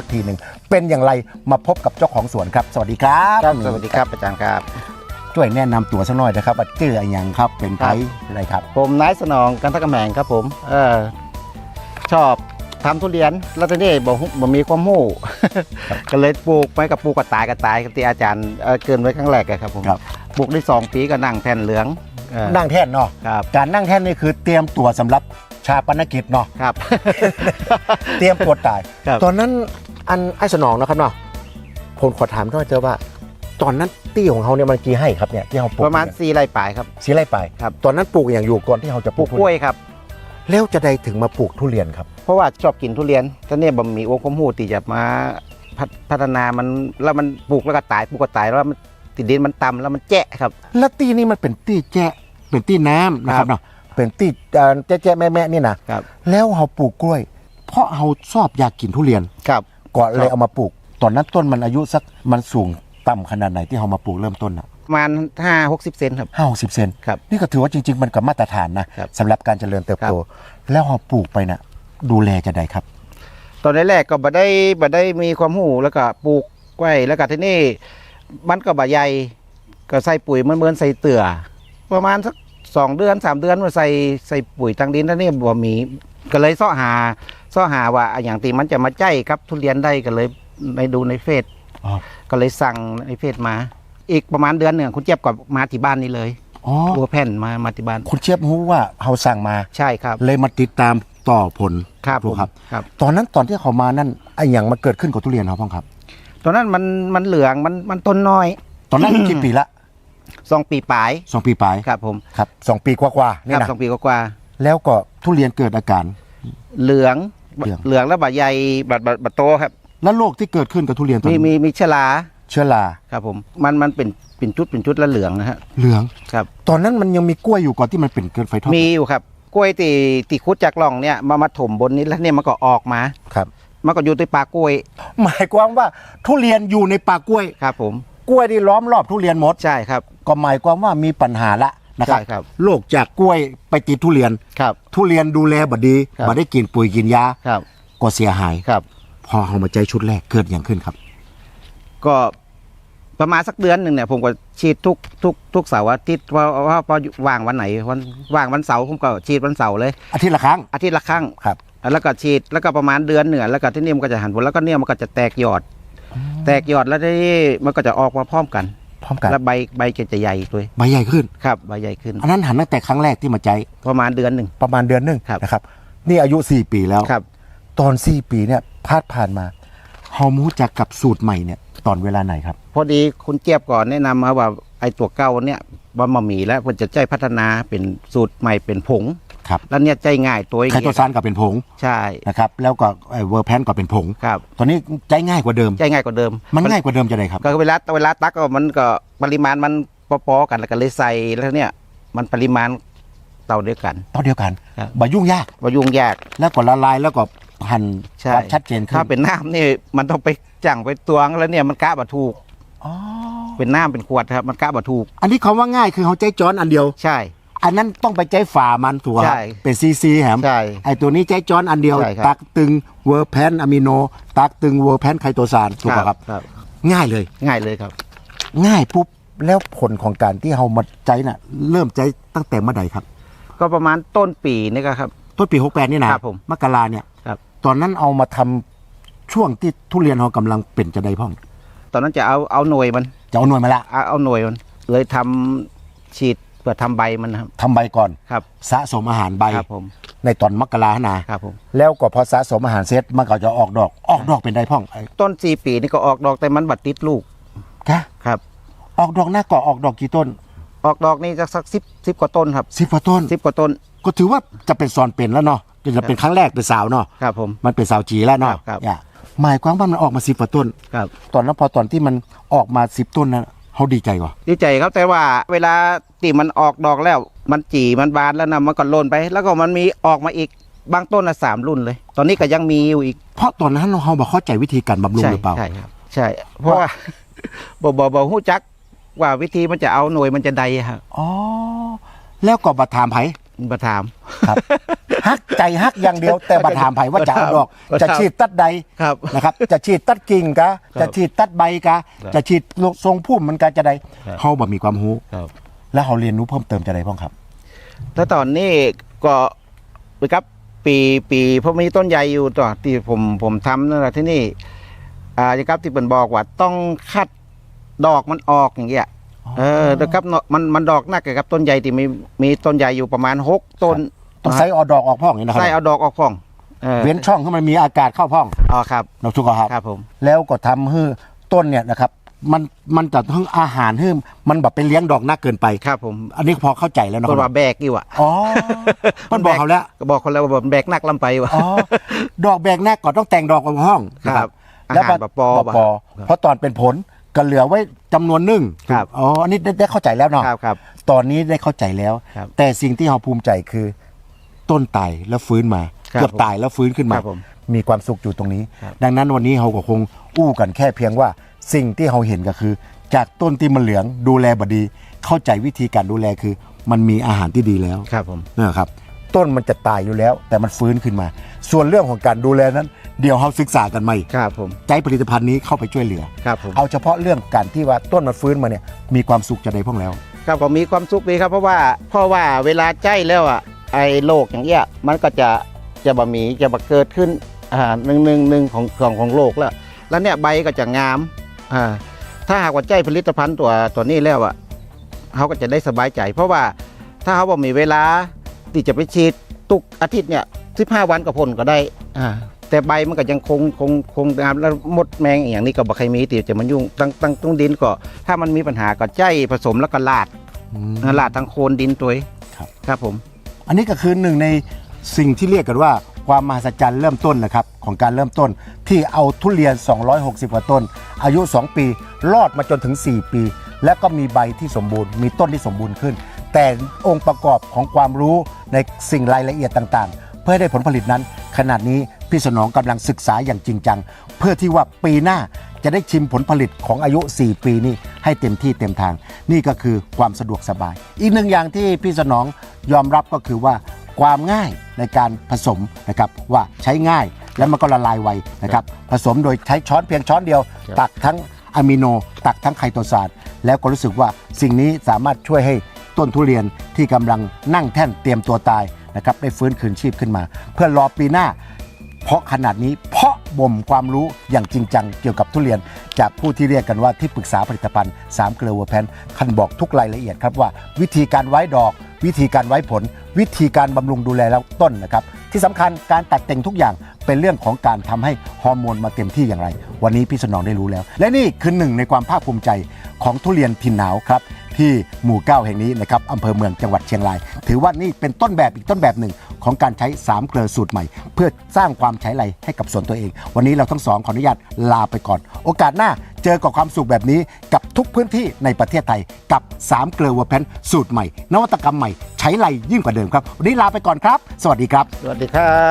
สักทีหนึ่งเป็นอย่างไรมาพบกับเจ้าของสวนครับ สวัสดีครับครับสวัสดีครับอาจารย์ครับ ช่วยแนะนำตัวสักหน่อยนะครับว่าชื่ออะไรยังครับเป็นไทยอะไรครับ ผมนายสนองกันทกำแหงครับผมเออชอบทำทุเรียนแล้วตอนนี้บ่ฮู้บ่มีความหู้ ก็เลยปลูกไปกับปลูกกระตายกระตายกับที่อาจารย์เอ่อเกินไว้ครั้งแรกอะครับผมครับ ปลูกได้สองปีก็นั่งแท่นเหลืองเออนั่งแท่นเนาะครับการนั่งแท่นนี่คือเตรียมตัวสำหรับชาปนกิจเนาะครับ เตรียมตัวตาย ครับ ตอนนั้น อันไอ้สนองนะครับเนาะผมขอถามหน่อยเจอว่า ตอนนั้นตี้ของเขาเนี่ยมันกี่ให้ครับเนี่ยที่เขาปลูกประมาณสี่ไร่ปลายครับ สีไรไปครับ ตอนนั้นปลูกอย่างอยู่ก่อนที่เขาจะปลูกกล้วยครับ แล้วจะได้ถึงมาปลูกทุเรียนครับ เพราะว่าชอบกินทุเรียนตอนนี้บ่มีโอ้ความหู้ที่จะมาพัฒพัฒนามันแล้วมันปลูกแล้วก็ตายปลูกก็ตายแล้วมันติดดินมันต่ำแล้วมันแจะครับ แล้วตี้นี่มันเป็นตี้แจ้เป็นตี้น้ำนะคครัรับบเนาะเป็นตี้เอ่อแจ้แจ้แม่แม่นี่นะครับ แล้วเขาปลูกกล้วย เพราะเขาชอบอยากกินทุเรียน ครับ ก็เลครัยบเอามาปลูก ตอนนั้นต้นมันอายุสักมันสูงต่ำขนาดไหนที่เขามาปลูกเริ่มต้นอะประมาณห้าหกสิบเซนครับ ห้าหกสิบเซนครับนี่ก็ถือว่าจริง ๆ มันกับมาตรฐานนะครับ สำหรับการเจริญเติบโต แล้วเขาปลูกไปน่ะ ดูแลจะได้ครับ ตอนแรกๆก็บ่ได้บ่ได้มีความหูแล้วก็ปลูกไว้แล้วก็ที่นี่มันก็บ่ใหญ่ก็ใส่ปุ๋ยเหมือนเหมือนใส่เตื่อ ประมาณสักสองเดือนสามเดือนมาใส่ใส่ปุ๋ยทางดินแล้วนี่บ่มีก็เลยเสาะหา เสาะหาว่าอย่างที่มันจะมาใจครับทุเรียนได้ก็เลยไปดูในเฟซอ๋อก็เลยสั่งในเฟซมา อีกประมาณเดือนหนึ่งคุณเจี๊ยบก็มาที่บ้านนี้เลยอ๋อบัวแผ่นมามาที่บ้านคุณเชียบรู้ว่าเขาสั่งมาใช่ครับ เลยมาติดตามต่อผลครับถูผกมครับ ครับ ตอนนั้นตอนที่เขามานั่นไอ้อย่างมาเกิดขึ้นกับทุเรียนเขาพ้องครับ ตอนนั้นมันมันเหลืองมันมันต้นน้อย ตอนนั้นกี่ปีละสองปีปลายสองปีปลายครับผมครับสองปีกว่าๆคนี่รับนะสองปีกว่าแล้วก็ทุเรียนเกิดอาการๆเหลือง เหลืองเหลืองแล้วบาใหญ่บัดบัดบัดโตครับ แล้วโรคที่เกิดขึ้นกับทุเรียนตอนมีนั้นมีมีเชอราเชื้อราครับผมมันมันเป็นเป็นจุดเป็นจุดแล้วเหลืองนะฮะเหลือง ครับ ตอนนั้นมันยังมีกล้วยอยู่ก่อนที่มันเป็นเกินไฟทอดมีอยู่ครับกล้วยตีตีคุดจากร่องเนี่ยมามาถมบนนี้แล้วเนี่ยมันก็ออกมาครับ มันก็อยู่ในปากกล้วยหมายความว่าทุเรียนอยู่ในป่ากล้วย ครับ ผมกล้วยที่ล้อมรอบทุเรียนหมด ใช่ครับ ก็หมายความว่ามีปัญหาละ นะครับใช่ครับโรคจากกล้วยไปติดทุเรียน ครับ ทุเรียนดูแลบดีครับ บ่ได้กินปุ๋ยกินยาครับ ก็เสียหายครับ พอเอามาใจชุดแรกเกิดอย่างขึ้นครับ ก็ประมาณสักเดือนหนึ่งเนี่ยผมก็ฉีดทุกทุกทุกเสาร์อาทิตย์เพราะว่าพอว่างวันไหนวันว่างวันเสาร์ผมก็ฉีดวันเสาร์เลย อาทิตย์ละครั้งอาทิตย์ละครั้ง ครับ แล้วก็ฉีดแล้วก็ประมาณเดือนเหนือแล้วก็ที่นี่มันก็จะหันผลแล้วก็เนี่ยมันก็จะแตกยอด แตกยอดแล้วที่นี่มันก็จะออกมาพร้อมกัน พร้อมกันแล้วใบใบก็จะใหญ่ด้วยใบใหญ่ขึ้นครับใบใหญ่ขึ้น อันนั้นหันตั้งแต่ครั้งแรกที่มาใจประมาณเดือนหนึ่งประมาณเดือนหนึงครับนะครับ นี่อายุ 4 ปีแล้วครับ ตอน 4 ปีเนี่ยพาดผ่านมาเฮามูจักกับสูตรใหม่เนี่ยตอนเวลาไหนครับ พอดีคุณเจี๊ยบก่อนแนะนำมาว่าไอ้ตัวเก่าเนี่ยว่ามามีแล้วมันจะใจพัฒนาเป็นสูตรใหม่เป็นผง ครับ แล้วเนี่ยใจง่ายตัวอย่างไคโตเงี้ยซานก็เป็นผงใช่นะครับ แล้วก็ไอ้เวอร์แพนก็เป็นผงครับตอนนี้ใจง่ายกว่าเดิมใจง่ายกว่าเดิม มันง่ายกว่าเดิมจะได้ครับ ก็เวลาเวลาตักก็มันก็ปริมาณมันพอๆกันแล้วก็เลยใส่แล้วเนี่ยมันปริมาณเท่าเดียวกันเท่าเดียวกันครับบ่ยุ่งยากว่ายุ่งยากแล้วก็ละลายแล้วก็หั่นใช่ความชัดเจนขึ้นถ้าเป็นน้ำนี่มันต้องไปจั่งไปตวงแล้วเนี่ยมันกะบะถูกอ๋อเป็นน้ำเป็นขวดครับมันกะบะถูก อันนี้เขาว่าง่ายคือเขาใจจอนอันเดียวใช่ อันนั้นต้องไปใจฝ่ามันถูกไหมใช่เป็นซีซีแหมใช่ไอตัวนี้ใจจอนอันเดียว ใช่ครับตักตึงเวอร์แพนอะมิโน ตักตึงเวอร์แพนไคโตซานถูกป่ะครับ ครับ ง่ายเลย ง่ายเลยครับ ง่ายปุ๊บแล้วผลของการที่เรามาใจน่ะ เริ่มใจตั้งแต่เมื่อใดครับ ก็ประมาณต้นปีนี่ก็ครับ ต้นปี68นี่นะครับผมมกราเนี่ยครับ ตอนนั้นเอามาทำช่วงที่ทุเรียนเรากำลังเป็นจะได้พ่องตอนนั้นจะเอาเอาหน่วยมัน จะเอาหน่วยมาละ เอาเอาหน่วยมัน เลยทำฉีด เพื่อทำใบมันนะครับ ทำใบก่อน ครับ สะสมอาหารใบ ครับผม ในตอนมกราหนาครับผม แล้วก็พอสะสมอาหารเสร็จมันก็จะออกดอก ออกดอกเป็นได้พ่องไอ้ต้นสี่ปีนี่ก็ออกดอกแต่มันบัดติดลูกกะครับ ออกดอกหน้าก่อออกดอกกี่ต้นออกดอกนี่จะสักสิบสิบกว่าต้นครับสิบกว่าต้น สิบกว่าต้น ก็ถือว่าจะเป็นซอนเป็นแล้วเนาะจะเป็นครั้งแรกเป็นสาวเนาะครับผมมันเป็นสาวจีแล้วเนาะครับครับอย่าหมายความว่ามันออกมาสิบกว่าต้น ครับ ตอนนั้นพอตอนที่มันออกมาสิบต้นนั้น เขาดีใจกว่าดีใจครับแต่ว่าเวลาตีมันออกดอกแล้ว มันจีมันบานแล้วนะมันก็โลนไป แล้วก็มันมีออกมาอีกบางต้นละสามรุ่นเลย ตอนนี้ก็ยังมีอยู่อีก เพราะตอนนั้นเราบอกเข้าใจวิธีการบำรุงใช่หรือเปล่าใช่ครับใช่ เพราะว่าบอบอบอหู้จักว่าวิธีมันจะเอาหน่วยมันจะใดอะครับอ๋อแล้วก็บัถามไผประถามครับ ฮักใจฮักอย่างเดียว แต่บัถามไผ่ว่าจะเอาดอกครับจะฉีดตัดใดครับนะครับ จะฉีดตัดกิ่งกะครับจะฉีดตัดใบกะครับจะฉีดทรงพุ่มมันกะจะใดครับเฮาบ่มีความรู้ครับแล้วเฮาเรียนรู้เพิ่มเติมจะใดพ้องครับแล้วตอนนี้ก็นะครับปีปีเพราะมีต้นใหญ่อยู่ต่อที่ผมผมทำนั่นแหละที่นี่อ่านะครับที่เป็นบอกว่าต้องคัดดอกมันออกอย่างเงี้ยอ๋อเออนะครับเนาะมันมันดอกหนักกับต้นใหญ่ที่มีมีต้นใหญ่อยู่ประมาณหกต้น ต้องใส่เอาดอกออกพ้องอย่างนี้นะครัใส่เอาดอกออกพ่องเออเว้นช่องให้มันมีอากาศเข้าพ้องอ๋อครับเราทุกครับครับผมแล้วก็ทำให้ต้นเนี่ยนะครับมันมันจะทั้งอาหารให้มันแบบเป็นเลี้ยงดอกหนักเกินไป ครับผมอันนี้พอเข้าใจแล้วนะคคนรัว่าบแบกอยู่อะอ๋อมันบอกเขาแล้วก็บอกคนแล้วว่าแบกหนักลำไปว่ะอ๋อดอกแบกแรกก่อนต้องแต่งดอกกับห้องครับนะแล้วอาหารบะปอปอครับเพราะตอนเป็นผลก็เหลือไว้จำนวนหนึ่งครับอ๋ออันนี้ได้ได้เข้าใจแล้วเนาะครับครับตอนนี้ได้เข้าใจแล้วครับแต่สิ่งที่เราภูมิใจคือ ต้นตายแล้วฟื้นมาครับ เกือบตายแล้วฟื้นขึ้นมา ครับผม มีความสุขอยู่ตรงนี้ครับดังนั้นวันนี้เราก็คงอู้กันแค่เพียงว่าสิ่งที่เราเห็นก็คือ จากต้นที่มันเหลืองดูแลบดี เข้าใจวิธีการดูแลคือ มันมีอาหารที่ดีแล้ว ครับผม นะครับต้นมันจะตายอยู่แล้ว แต่มันฟื้นขึ้นมา ส่วนเรื่องของการดูแลนั้น เดี๋ยวเราศึกษากันใหม่ครับผม ใจผลิตภัณฑ์นี้เข้าไปช่วยเหลือ ครับผม เอาเฉพาะเรื่องการที่ว่าต้นมันฟื้นมาเนี่ยมีความสุขจะได้พ่องแล้ว ครับก็มีความสุขดีครับเพราะว่าเพราะว่าเวลาใจแล้วอะ ไอ้โรคอย่างเงี้ยมันก็จะจะบะหมีจะบะเกิดขึ้นอ่าหนึ่งหนึ่งหนึ่งของของของโรคแล้ว แล้วเนี่ยใบก็จะงามอ่าถ้าหากว่าใจผลิตภัณฑ์ตัวตัวนี้แล้วอะเขาก็จะได้สบายใจ เพราะว่าถ้าเขาบอกมีเวลาที่จะไปฉีดตุกอาทิตย์เนี่ยสิบห้าวันกับผลก็ได้อ่าแต่ใบมันก็ยังคงคงคงงามแล้วมดแมงอย่างนี้ก็บ่ใครมีที่จะมันยุ่งตั้งตั้งตุ้งดินก็ถ้ามันมีปัญหาก็ใจผสมแล้วก็ลาดลาดทางโคนดินตัวเองครับครับผม อันนี้ก็คือหนึ่งในสิ่งที่เรียกกันว่าความมหัศจรรย์เริ่มต้นนะครับของการเริ่มต้นที่เอาทุเรียน 260 กว่าต้น อายุ 2 ปี รอดมาจนถึง 4 ปี และก็มีใบที่สมบูรณ์มีต้นที่สมบูรณ์ขึ้น แต่องค์ประกอบของความรู้ในสิ่งรายละเอียดต่างๆ เพื่อให้ได้ผลผลิตนั้น ขนาดนี้พี่สนองกำลังศึกษาอย่างจริงจัง เพื่อที่ว่าปีหน้า จะได้ชิมผลผลิตของอายุ 4 ปีนี้ให้เต็มที่เต็มทาง นี่ก็คือความสะดวกสบาย อีกหนึ่งอย่างที่พี่สนองยอมรับก็คือว่าความง่ายในการผสมนะครับว่าใช้ง่ายแล้วมันก็ละลายไวนะครับผสมโดยใช้ช้อนเพียงช้อนเดียวครับตักทั้งอะมิโน ตักทั้งไคโตซานแล้วก็รู้สึกว่าสิ่งนี้สามารถช่วยให้ต้นทุเรียนที่กำลังนั่งแท่นเตรียมตัวตายนะครับได้ฟื้นคืนชีพขึ้นมา เพื่อรอปีหน้า เพราะขนาดนี้เพาะ บ่มความรู้อย่างจริงจังเกี่ยวกับทุเรียน จากผู้ที่เรียกกันว่าที่ปรึกษาผลิตภัณฑ์3เกลือวัวแพนท่านบอกทุกรายละเอียดครับว่า วิธีการไว้ดอก วิธีการไว้ผล วิธีการบำรุงดูแลแล้วต้นนะครับ ที่สำคัญการตัดแต่งทุกอย่างเป็นเรื่องของการทำให้ฮอร์โมนมาเต็มที่อย่างไร วันนี้พี่สนองได้รู้แล้ว และนี่คือหนึ่งในความภาคภูมิใจของทุเรียนถิ่นหนาวครับที่หมู่เก้าแห่งนี้นะครับอำเภอเมืองจังหวัดเชียงราย ถือว่านี่เป็นต้นแบบอีกต้นแบบหนึ่ง ของการใช้3เกลือสูตรใหม่ เพื่อสร้างความใช้ไรให้กับส่วนตัวเอง วันนี้เราทั้งสองขออนุญาตลาไปก่อน โอกาสหน้าเจอกับความสุขแบบนี้กับทุกพื้นที่ในประเทศไทยกับ3เกลือวัวแพนสูตรใหม่ นวัตกรรมใหม่ใช้ไรยิ่งกว่าเดิมครับ วันนี้ลาไปก่อนครับ สวัสดีครับ สวัสดีครับ